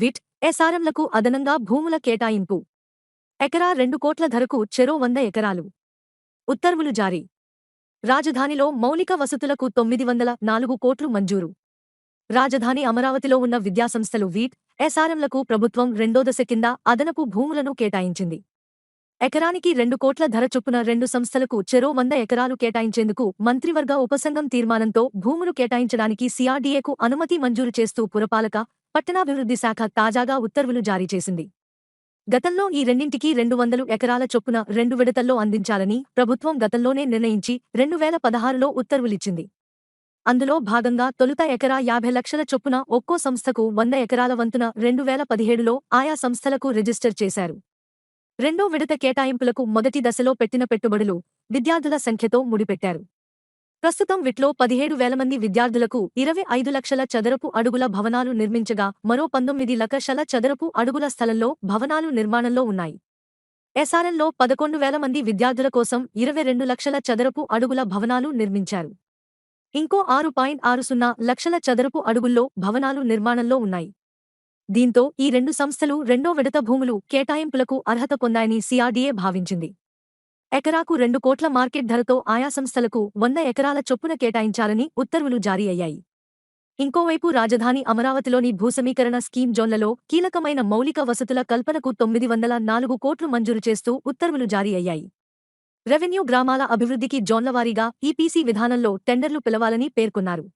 విట్ ఎస్ఆర్ఎంలకు అదనంగా భూముల కేటాయింపు. ఎకరా రెండు కోట్ల ధరకు చెరో వంద ఎకరాలు. ఉత్తర్వులు జారీ. రాజధానిలో మౌలిక వసతులకు తొమ్మిది వందల నాలుగు కోట్లు మంజూరు. రాజధాని అమరావతిలో ఉన్న విద్యాసంస్థలు వీట్ ఎస్ఆర్ఎంలకు ప్రభుత్వం రెండో దశ కింద అదనపు భూములను కేటాయించింది. ఎకరానికి రెండు కోట్ల ధర చొప్పున రెండు సంస్థలకు చెరో వంద ఎకరాలు కేటాయించేందుకు మంత్రివర్గ ఉపసంఘం తీర్మానంతో భూములు కేటాయించడానికి సిఆర్డీఏకు అనుమతి మంజూరు చేస్తూ పురపాలక పట్టణాభివృద్ధి శాఖ తాజాగా ఉత్తర్వులు జారీ చేసింది. గతంలో ఈ రెండింటికి రెండు వందలు ఎకరాల చొప్పున రెండు విడతల్లో అందించాలని ప్రభుత్వం గతంలోనే నిర్ణయించి రెండు వేల పదహారులో ఉత్తర్వులిచ్చింది. అందులో భాగంగా తొలుత ఎకరా యాభై లక్షల చొప్పున ఒక్కో సంస్థకు వంద ఎకరాల వంతున రెండు వేల పదిహేడులో ఆయా సంస్థలకు రిజిస్టర్ చేశారు. రెండో విడత కేటాయింపులకు మొదటి దశలో పెట్టిన పెట్టుబడులు విద్యార్థుల సంఖ్యతో ముడిపెట్టారు. ప్రస్తుతం విట్లో పదిహేడు వేల మంది విద్యార్థులకు ఇరవై ఐదు లక్షల చదరపు అడుగుల భవనాలు నిర్మించగా మరో పంతొమ్మిది లక్షల చదరపు అడుగుల స్థలంలో భవనాలు నిర్మాణంలో ఉన్నాయి. ఎస్ఆర్ఎల్లో పదకొండు వేల మంది విద్యార్థుల కోసం ఇరవై రెండు లక్షల చదరపు అడుగుల భవనాలు నిర్మించారు. ఇంకో ఆరు పాయింట్ ఆరు సున్నా లక్షల చదరపు అడుగుల్లో భవనాలు నిర్మాణంలో ఉన్నాయి. దీంతో ఈ రెండు సంస్థలు రెండో విడత భూములు కేటాయింపులకు అర్హత పొందాయని సిఆర్డీఏ భావించింది. ఎకరాకు రెండు కోట్ల మార్కెట్ ధరతో ఆయా సంస్థలకు వంద ఎకరాల చొప్పున కేటాయించాలని ఉత్తర్వులు జారీ అయ్యాయి. ఇంకోవైపు రాజధాని అమరావతిలోని భూసమీకరణ స్కీమ్ జోన్లలో కీలకమైన మౌలిక వసతుల కల్పనకు తొమ్మిది వందల నాలుగు కోట్లు మంజూరు చేస్తూ ఉత్తర్వులు జారీ అయ్యాయి. రెవెన్యూ గ్రామాల అభివృద్ధికి జోన్లవారీగా ఈపీసీ విధానంలో టెండర్లు పిలవాలని పేర్కొన్నారు.